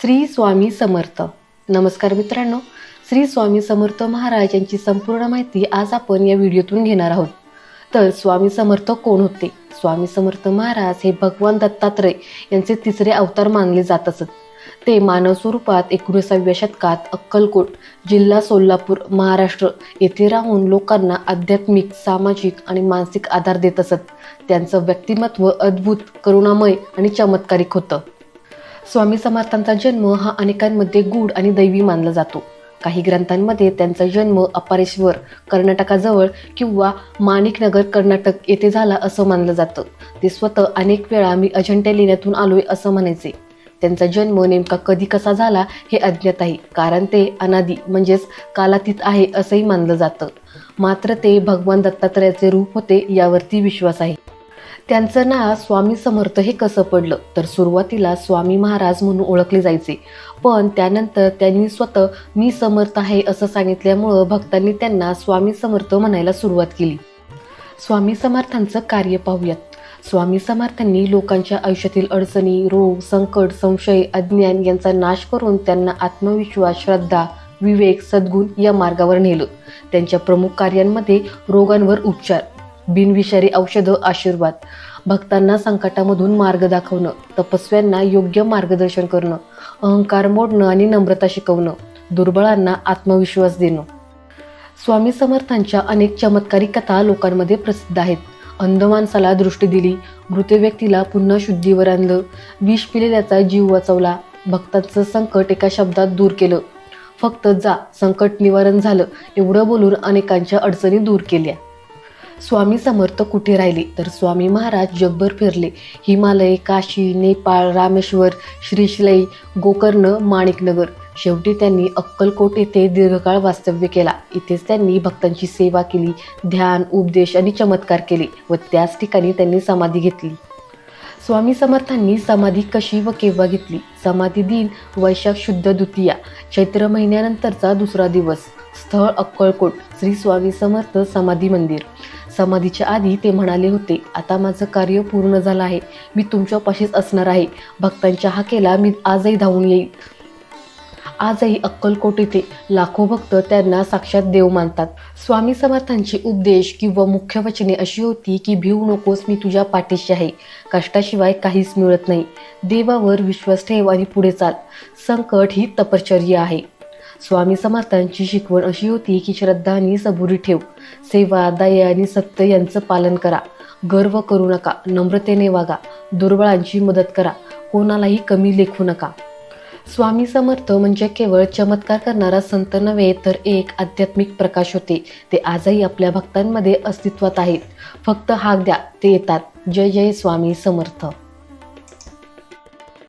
श्री स्वामी समर्थ. नमस्कार मित्रांनो श्री स्वामी समर्थ महाराज यांची संपूर्ण माहिती आज आपण या व्हिडिओतून घेणार आहोत. तर स्वामी समर्थ कोण होते? स्वामी समर्थ महाराज हे भगवान दत्तात्रय यांचे तिसरे अवतार मानले जात असत. ते मानव स्वरूपात एकोणीसाव्या शतकात अक्कलकोट जिल्हा सोलापूर महाराष्ट्र येथे राहून लोकांना आध्यात्मिक सामाजिक आणि मानसिक आधार देत असत. त्यांचं व्यक्तिमत्व अद्भुत करुणामय आणि चमत्कारिक होतं. स्वामी समर्थांचा जन्म हा अनेकांमध्ये गूढ आणि दैवी मानला जातो. काही ग्रंथांमध्ये त्यांचा जन्म अपारेश्वर कर्नाटकाजवळ किंवा माणिकनगर कर्नाटक येथे झाला असं मानलं जातं. ते स्वतः अनेक वेळा मी अजंठा लेण्यातून आलोय असं म्हणायचे. त्यांचा जन्म नेमका कधी कसा झाला हे अज्ञात आहे कारण ते अनादी म्हणजेच कालातीत आहे असंही मानलं जातं. मात्र ते भगवान दत्तात्रयाचे रूप होते यावरती विश्वास आहे. त्यांचं नाव स्वामी समर्थ हे कसं पडलं? तर सुरुवातीला स्वामी महाराज म्हणून ओळखले जायचे. पण त्यानंतर त्यांनी स्वतः मी समर्थ आहे असं सांगितल्यामुळं भक्तांनी त्यांना स्वामी समर्थ म्हणायला सुरुवात केली. स्वामी समर्थांचं कार्य पाहूयात. स्वामी समर्थांनी लोकांच्या आयुष्यातील अडचणी रोग संकट संशय अज्ञान यांचा नाश करून त्यांना आत्मविश्वास श्रद्धा विवेक सद्गुण या मार्गावर नेलं. त्यांच्या प्रमुख कार्यांमध्ये रोगांवर उपचार बिनविषारी औषधं आशीर्वाद. भक्तांना संकटामधून मार्ग दाखवणं तपस्व्यांना योग्य मार्गदर्शन करणं अहंकार मोडणं आणि नम्रता शिकवणं दुर्बळांना आत्मविश्वास देणं. स्वामी समर्थांच्या अनेक चमत्कारिक कथा लोकांमध्ये प्रसिद्ध आहेत. अंध माणसाला दृष्टी दिली मृत व्यक्तीला पुन्हा शुद्धीवर आणलं विष पिलेल्याचा जीव वाचवला भक्तांचं संकट एका शब्दात दूर केलं. फक्त जा संकट निवारण झालं एवढं बोलून अनेकांच्या अडचणी दूर केल्या. स्वामी समर्थ कुठे राहिले? तर स्वामी महाराज जगभर फिरले. हिमालय काशी नेपाळ रामेश्वर श्रीशलई गोकर्ण माणिकनगर. शेवटी त्यांनी अक्कलकोट येथे दीर्घकाळ वास्तव्य केला. इथेच त्यांनी भक्तांची सेवा केली ध्यान उपदेश आणि चमत्कार केले व त्याच ठिकाणी त्यांनी समाधी घेतली. स्वामी समर्थांनी समाधी कशी व केव्हा घेतली? समाधी दिन वैशाख शुद्ध द्वितीया चैत्र महिन्यानंतरचा दुसरा दिवस स्थळ अक्कलकोट श्री स्वामी समर्थ समाधी मंदिर. समाधीच्या आधी ते म्हणाले होते आता माझं कार्य पूर्ण झालं आहे. मी तुमच्यापाशीच असणार आहे. भक्तांच्या हाकेला मी आजही धावून येईल आजही अक्कलकोट येथे लाखो भक्त त्यांना साक्षात देव मानतात. स्वामी समर्थांचे उपदेश किंवा मुख्य वचने अशी होती की भिवू नकोस मी तुझ्या पाठीशी आहे. कष्टाशिवाय काहीच मिळत नाही. देवावर विश्वास ठेव आणि पुढे चाल. संकट ही तपश्चर्या आहे. स्वामी समर्थांची शिकवण अशी होती की श्रद्धा आणि सबुरी ठेव. सेवा दया आणि सत्य यांचं पालन करा. गर्व करू नका. नम्रतेने वागा. दुर्बळांची मदत करा. कोणालाही कमी लेखू नका. स्वामी समर्थ म्हणजे केवळ चमत्कार करणारा संत नव्हे तर एक आध्यात्मिक प्रकाश होते. ते आजही आपल्या भक्तांमध्ये अस्तित्वात आहेत. फक्त हाक द्या ते येतात. जय जय स्वामी समर्थ.